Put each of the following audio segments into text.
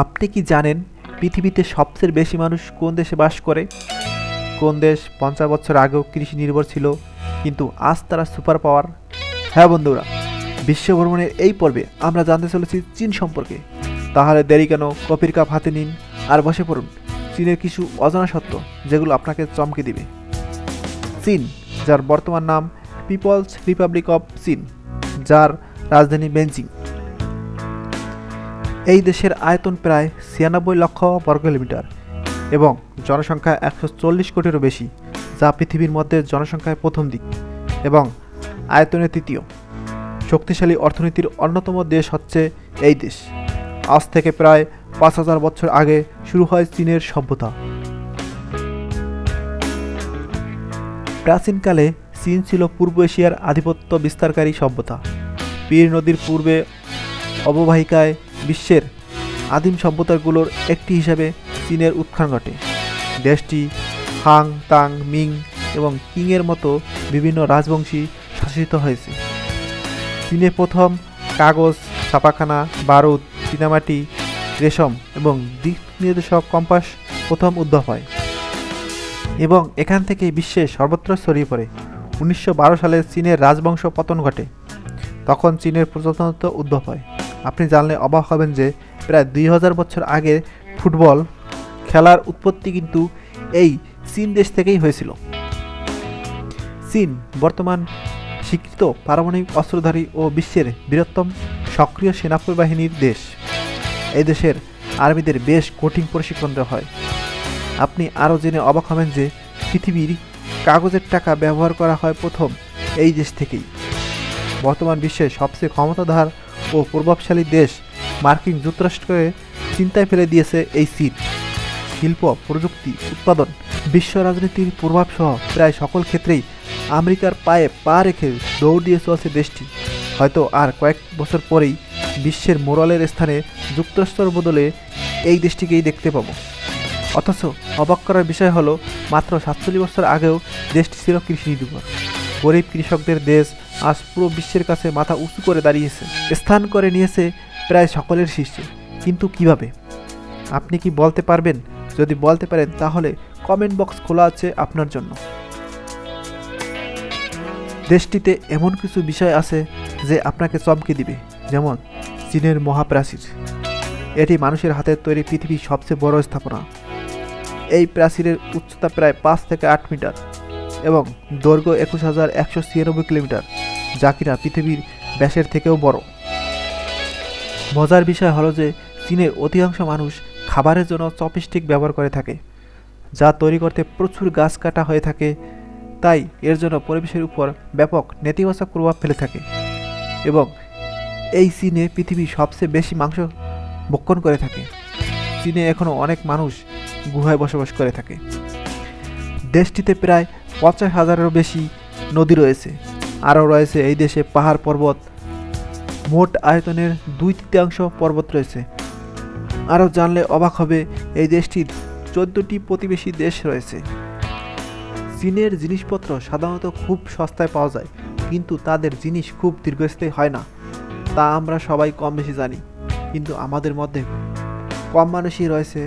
আপনি কি জানেন পৃথিবীতে সবচেয়ে বেশি মানুষ কোন দেশে বাস করে? কোন দেশ পঞ্চাশ বছর আগেও কৃষি নির্ভর ছিল, কিন্তু আজ তারা সুপার পাওয়ার? হ্যাঁ বন্ধুরা বিশ্ব ভ্রমণের এই পর্বে আমরা জানতে চলেছি চীন সম্পর্কে। তাহলে দেরি কেন কপির কাপ হাতে নিন আর বসে পড়ুন। চীনের কিছু অজানা সত্য যেগুলো আপনাকে চমকে দিবে। চীন, যার বর্তমান নাম পিপলস রিপাবলিক অফ চীন, যার রাজধানী বেঞ্জিং এই দেশের আয়তন প্রায় ছিয়ানব্বই লক্ষ বর্গ কিলোমিটার এবং জনসংখ্যা একশো চল্লিশ কোটিরও বেশি, যা পৃথিবীর মধ্যে জনসংখ্যায় প্রথম দিক এবং আয়তনে তৃতীয়। শক্তিশালী অর্থনীতির অন্যতম দেশ হচ্ছে এই দেশ। আজ থেকে প্রায় পাঁচ হাজার বছর আগে শুরু হয় চীনের সভ্যতা। প্রাচীনকালে চীন ছিল পূর্ব এশিয়ার আধিপত্য বিস্তারকারী সভ্যতা। পীর নদীর পূর্বে অববাহিকায় বিশ্বের আদিম সভ্যতাগুলোর একটি হিসাবে চীনের উত্থান ঘটে। দেশটি হাং, তাং, মিং এবং কিংয়ের মতো বিভিন্ন রাজবংশী শাসিত হয়েছে। চীনে প্রথম কাগজ, ছাপাখানা, বারুদ, চীনামাটি, রেশম এবং দিক নির্দেশক কম্পাস প্রথম উদ্ভব হয় এবং এখান থেকে বিশ্বে সর্বত্র ছড়িয়ে পড়ে। উনিশশো বারো সালে চীনের রাজবংশ পতন ঘটে। তখন চীনের প্রজাতন্ত্র উদ্ভব হয়। আপনি জানলে অবাক হবেন যে প্রায় দুই হাজার বছর আগে ফুটবল খেলার উৎপত্তি কিন্তু এই চীন দেশ থেকেই হয়েছিল। চীন বর্তমান স্বীকৃত পারমাণবিক অস্ত্রধারী ও বিশ্বের বৃহত্তম সক্রিয় সেনাপতি বাহিনীর দেশ। এই দেশের আর্মিদের বেশ কঠিন প্রশিক্ষণ দেওয়া হয়। আপনি আরও জেনে অবাক হবেন যে পৃথিবীর কাগজের টাকা ব্যবহার করা হয় প্রথম এই দেশ থেকেই। বর্তমান বিশ্বের সবচেয়ে ক্ষমতাধার ও প্রভাবশালী দেশ মার্কিন যুক্তরাষ্ট্রকে চিন্তায় ফেলে দিয়েছে এই চীন শিল্প, প্রযুক্তি, উৎপাদন, বিশ্ব রাজনীতির প্রভাবসহ প্রায় সকল ক্ষেত্রেই আমেরিকার পায়ে পা রেখে দৌড় দিয়ে চলছে দেশটি। হয়তো আর কয়েক বছর পরেই বিশ্বের মোরালের স্থানে যুক্তরাষ্ট্রের বদলে এই দেশটিকেই দেখতে পাবো। অথচ অবাক করার বিষয় হলো, মাত্র সাতচল্লিশ বছর আগেও দেশটি ছিল কৃষি নির্ভর। গরিব কৃষকদের দেশ আজ পুরো বিশ্বের কাছে মাথা উঁচু করে দাঁড়িয়েছে। স্থান করে নিয়েছে প্রায় সকলের শীর্ষে। কিন্তু কীভাবে? আপনি কি বলতে পারবেন? যদি বলতে পারেন, তাহলে কমেন্ট বক্স খোলা আছে আপনার জন্য। দেশটিতে এমন কিছু বিষয় আছে যে আপনাকে চমকে দিবে, যেমন চীনের মহাপ্রাচীর। এটি মানুষের হাতে তৈরি পৃথিবীর সবচেয়ে বড় স্থাপনা। এই প্রাচীরের উচ্চতা প্রায় পাঁচ থেকে আট মিটার এবং দৈর্ঘ্য একুশ হাজার একশো ছিয়ানব্বই কিলোমিটার। যা কিনা পৃথিবীর ব্যাসের থেকেও বড়। মজার বিষয় হলো যে চীনের অধিকাংশ মানুষ খাবারের জন্য চপস্টিক ব্যবহার করে থাকে, যা তৈরি করতে প্রচুর গাছ কাটা হয়ে থাকে, তাই এর জন্য পরিবেশের উপর ব্যাপক নেতিবাচক প্রভাব ফেলে থাকে এবং এই চীনে পৃথিবীর সবচেয়ে বেশি মাংস ভক্ষণ করে থাকে। চীনে এখনও অনেক মানুষ গুহায় বসবাস করে থাকে। দেশটিতে প্রায় পঞ্চাশ হাজারেরও বেশি নদী রয়েছে। আরও রয়েছে এই দেশে পাহাড় পর্বত। মোট আয়তনের দুই তৃতীয়াংশ পর্বত রয়েছে। আরও জানলে অবাক হবে, এই দেশটির চোদ্দোটি প্রতিবেশী দেশ রয়েছে। চীনের জিনিসপত্র সাধারণত খুব সস্তায় পাওয়া যায়, কিন্তু তাদের জিনিস খুব দীর্ঘস্থায়ী হয় না। তা আমরা সবাই কম বেশি জানি, কিন্তু আমাদের মধ্যে কম মানুষই রয়েছে।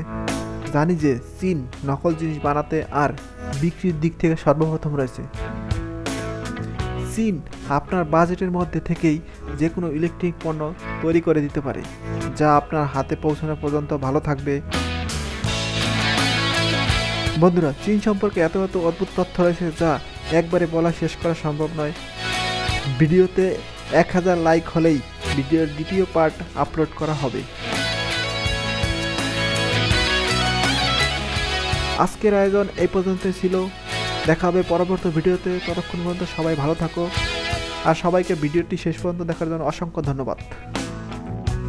জানি যে চীন নকল জিনিস বানাতে আর বিক্রির দিক থেকে সর্বপ্রথম রয়েছে। চীন আপনার বাজেটের মধ্যে থেকেই যে কোনো ইলেকট্রিক পণ্য তৈরি করে দিতে পারে, যা আপনার হাতে পৌঁছানো পর্যন্ত ভালো থাকবে। বন্ধুরা, চীন সম্পর্কে এত এত অদ্ভুত তথ্য রয়েছে যা একবারে বলা শেষ করা সম্ভব নয়। ভিডিওতে এক হাজার লাইক হলেই ভিডিওর দ্বিতীয় পার্ট আপলোড করা হবে। আজকের আয়োজন এই পর্যন্ত ছিল। দেখা হবে পরবর্তী ভিডিওতে। ততক্ষণ পর্যন্ত সবাই ভালো থাকো। আর সবাইকে ভিডিওটি শেষ পর্যন্ত দেখার জন্য অসংখ্য ধন্যবাদ।